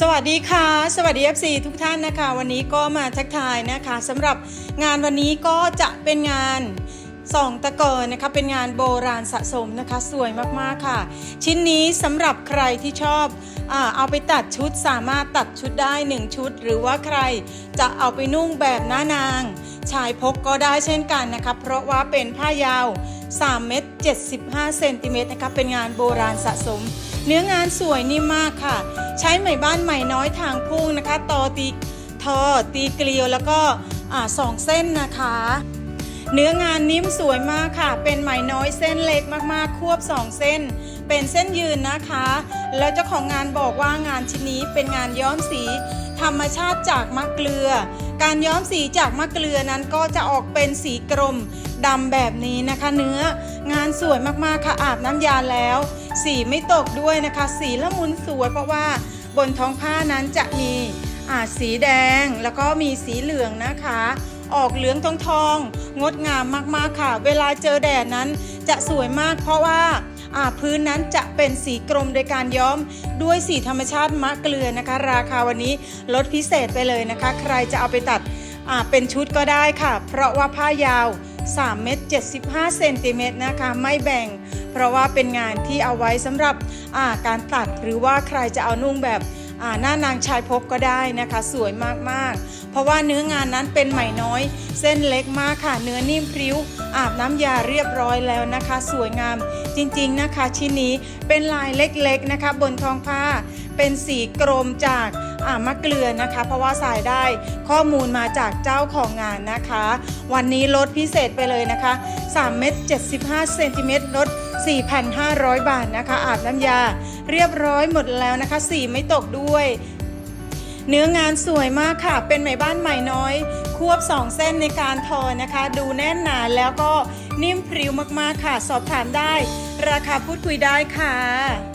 สวัสดีค่ะ สวัสดี FC ทุกท่านนะคะ วันนี้ก็มาทักทายนะคะสำหรับงานวันนี้ก็จะเป็นงานสองตะเกินนะคะเป็นงานโบราณสะสมนะคะสวยมากๆค่ะ ชิ้นนี้สำหรับใครที่ชอบอเอาไปตัดชุดสามารถตัดชุดได้ 1 ชุด หรือว่าใครจะเอาไปนุ่งแบบหน้านาง ชายพกก็ได้เช่นกันนะคะเพราะว่าเป็นผ้ายาว 3 เมตร 75 เซนติเมตรนะคะเป็นงานโบราณสะสม เนื้องานสวยนิ่มมากค่ะ ใช้ไหมบ้านไหมน้อยทางพุ่งนะคะตอตีทอตีเกลียวแล้วก็สองเส้นนะคะ เนื้องานนิ่มสวยมากค่ะ เป็นไหมน้อยเส้นเล็กมากๆ ควบ 2 เส้น เป็นเส้นยืนนะคะ แล้วเจ้าของงานบอกว่างานชิ้นนี้เป็นงานย้อมสี ธรรมชาติจากมะเกลือ การย้อมสีจากมะเกลือนั้นก็จะออกเป็นสีกรมดำแบบนี้นะคะ เนื้องานสวยมากๆค่ะอาบน้ำยาแล้ว สีไม่ตกด้วยนะคะ สีละมุนสวยเพราะว่าบนท้องผ้านั้นจะมีอาสีแดงแล้วก็มีสีเหลืองนะคะ ออกเหลืองทองทอง งดงามมากๆค่ะ เวลาเจอแดดนั้น จะสวยมากเพราะว่าพื้นนั้นจะเป็นสีกรมโดยการย้อมด้วยสีธรรมชาติมะเกลือนะคะ ราคาวันนี้ลดพิเศษไปเลยนะคะ ใครจะเอาไปตัดเป็นชุดก็ได้ค่ะ เพราะว่าผ้ายาว3เมตร75เซนติเมตรนะคะไม่แบ่ง เพราะว่าเป็นงานที่เอาไว้สำหรับาการตัดหรือว่าใครจะเอานุ่งแบบ หน้านางชายพกก็ได้นะคะ สวยมากๆ เพราะว่าเนื้องานนั้นเป็นไหมน้อย เส้นเล็กมากค่ะ เนื้อนิ่มพริ้ว อาบน้ำยาเรียบร้อยแล้วนะคะ สวยงามจริงๆนะคะ ชิ้นนี้เป็นลายเล็กๆนะคะ บนท้องผ้า เป็นสีกรมจากอ่ามะเกลือนะคะ เพราะว่าสายได้ข้อมูลมาจากเจ้าของงานนะคะ วันนี้ลดพิเศษไปเลยนะคะ 3 เมตร75 เซนติเมตรลด 4,500 บาทนะคะ อาบน้ำยา เรียบร้อยหมดแล้วนะคะ สีไม่ตกด้วย เนื้องานสวยมากค่ะ เป็นไหมบ้านใหม่น้อย ควบ 2 เส้นในการทอนะคะ ดูแน่นหนาแล้วก็นิ่มพริ้วมากๆค่ะ สอบถามได้ ราคาพูดคุยได้ค่ะ